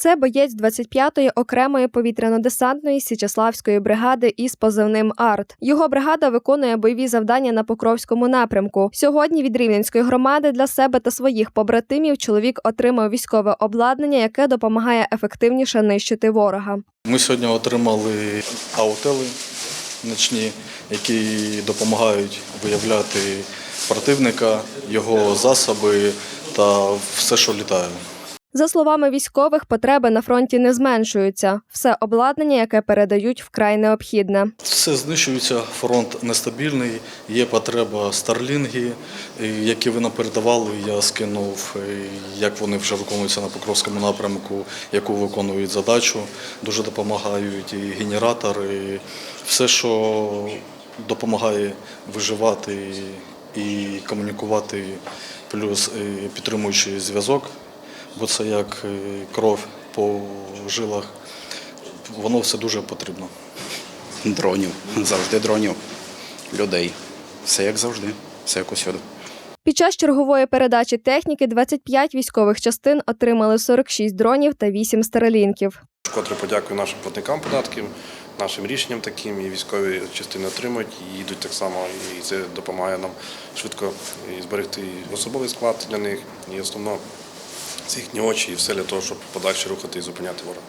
Це боєць 25-ї окремої повітряно-десантної Січеславської бригади із позивним Арт. Його бригада виконує бойові завдання на Покровському напрямку. Сьогодні від Рівненської громади для себе та своїх побратимів чоловік отримав військове обладнання, яке допомагає ефективніше нищити ворога. Ми сьогодні отримали аутели ночні, які допомагають виявляти противника, його засоби та все, що літає. За словами військових, потреби на фронті не зменшуються. Все обладнання, яке передають, вкрай необхідне. Все знищується, фронт нестабільний, є потреба старлінги, які ви нам передавали. Я скинув, як вони вже виконуються на Покровському напрямку, яку виконують задачу. Дуже допомагають і генератори, все, що допомагає виживати і комунікувати, плюс підтримуючий зв'язок, бо це як е, кров по жилах. Воно все дуже потрібно. Дронів, завжди дронів, людей. Все як завжди, все як усюди. Під час чергової передачі техніки 25 військових частин отримали 46 дронів та 8 старелінків. Вкотре подякую нашим платникам податків, нашим рішенням таким, і військові частини отримують, і їдуть так само, і це допомагає нам швидко і зберегти особовий склад для них, і основно це їхні очі, і все для того, щоб подальше рухати і зупиняти ворога.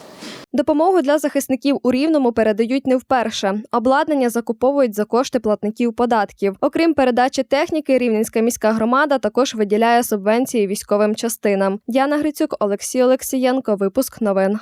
Допомогу для захисників у Рівному передають не вперше. Обладнання закуповують за кошти платників податків. Окрім передачі техніки, Рівненська міська громада також виділяє субвенції військовим частинам. Діана Грицюк, Олексій Олексієнко. Випуск новин.